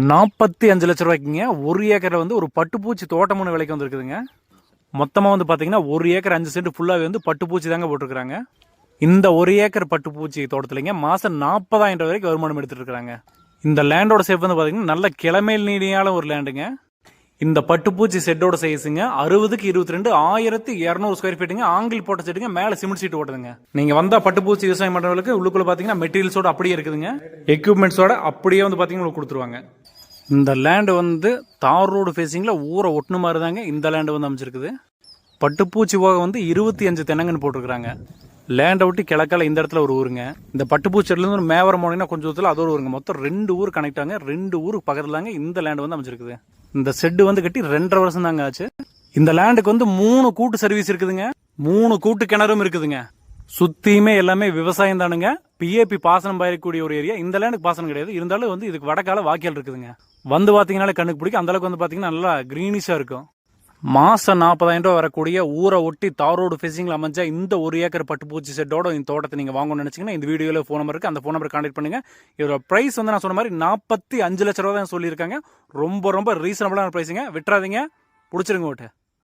நாற்பத்தி அஞ்சு லட்ச ரூபாய்க்குங்க. ஒரு ஏக்கரில் வந்து ஒரு பட்டுப்பூச்சி தோட்டம் ஒன்று விலைக்கு வந்திருக்குதுங்க. மொத்தமாக வந்து பார்த்தீங்கன்னா ஒரு ஏக்கர் அஞ்சு சென்ட் ஃபுல்லாகவே வந்து பட்டுப்பூச்சி தாங்க போட்டிருக்காங்க இந்த ஒரு ஏக்கர் பட்டுப்பூச்சி தோட்டத்துலங்க மாதம் நாற்பதாயிரம் ரூபாய் வரைக்கும் வருமானம் எடுத்துட்டு இருக்கிறாங்க இந்த லேண்டோட சேஃப் வந்து பார்த்தீங்கன்னா நல்ல கிளமேல் நீடியான ஒரு லேண்டுங்க இந்த பட்டுப்பூச்சி செட்டோட சைஸுங்க. அறுபதுக்கு இருபத்தி ரெண்டு ஆயிரத்தி இரநூறு ஸ்கொயர் ஃபீட்டுங்க ஆங்கிள் போட்ட செட்டுங்க மேலே சிமெண்ட் சீட் ஓட்டுதுங்க. நீங்க வந்தா பட்டுப்பூச்சி விவசாயம் பண்ணுறவங்களுக்கு உள்ளுக்குள்ள பாத்தீங்கன்னா மெட்டீரியல்ஸோட அப்படியே இருக்குதுங்க. எக்யூப்மெண்ட்ஸோட அப்படியே வந்து பாத்தீங்கன்னா உங்களுக்கு கொடுத்துருவாங்க. இந்த லேண்டு வந்து தார் ரோடு ஃபேஸிங்கில் ஊரை ஒட்டுன மாதிரி தாங்க இந்த லேண்டு வந்து அமைச்சிருக்குது பட்டுப்பூச்சி போக வந்து இருபத்தி அஞ்சு தென்னங்கன்னு போட்டிருக்கிறாங்க. லேண்டை விட்டு கிழக்கால இந்த இடத்துல ஒரு ஊருங்க. இந்த பட்டுப்பூச்சிலேருந்து ஒரு மேவரம் போனீங்கன்னா கொஞ்சம் தூரத்தில் அது ஒரு ஊருங்க. மொத்தம் ரெண்டு ஊர் கனெக்ட் ஆகுங்க. ரெண்டு ஊருக்கு பக்கத்துலாங்க இந்த லேண்டு வந்து அமைச்சிருக்குது இந்த செட்டு வந்து கட்டி ரெண்டரை வருஷம் தாங்க ஆச்சு. இந்த லேண்டுக்கு வந்து மூணு கூட்டு சர்வீஸ் இருக்குதுங்க. மூணு கூட்டு கிணறும் இருக்குதுங்க. சுத்தியுமே எல்லாமே விவசாயம் தானுங்க. பிஏபி பாசனம் பயிரக்கூடிய ஒரு ஏரியா இந்த லேண்டுக்கு பாசனம் கிடையாது. இருந்தாலும் வந்து இதுக்கு வடக்கால வாக்கியல் இருக்குதுங்க. வந்து பார்த்தீங்கனாலே கண்ணுக்கு பிடிக்கும். அந்த அளவுக்கு வந்து பார்த்தீங்கன்னா நல்லா க்ரீனிஷாக இருக்கும். மாதம் நாற்பதாயிரம் ரூபா வரக்கூடிய ஊரை ஒட்டி தார் ரோடு ஃபேஸிங்ல அமைஞ்ச இந்த ஒரு ஏக்கர் பட்டுப்பூச்சி செட்டோட இந்த தோட்டத்தை நீங்கள் வாங்கணும்னு நினச்சிங்கன்னா இந்த வீடியோவில் ஃபோன் நம்பர் அந்த ஃபோன் நம்பர் கான்டாக்ட் பண்ணுங்க. இதோட ப்ரைஸ் வந்து நான் சொன்ன மாதிரி நாற்பத்தி அஞ்சு லட்ச ரூபா தான் சொல்லியிருக்காங்க. ரொம்ப ரொம்ப ரீசனபிளான ப்ரைஸுங்க விட்டுறாதீங்க. பிடிச்சிருங்க ஓட்டு.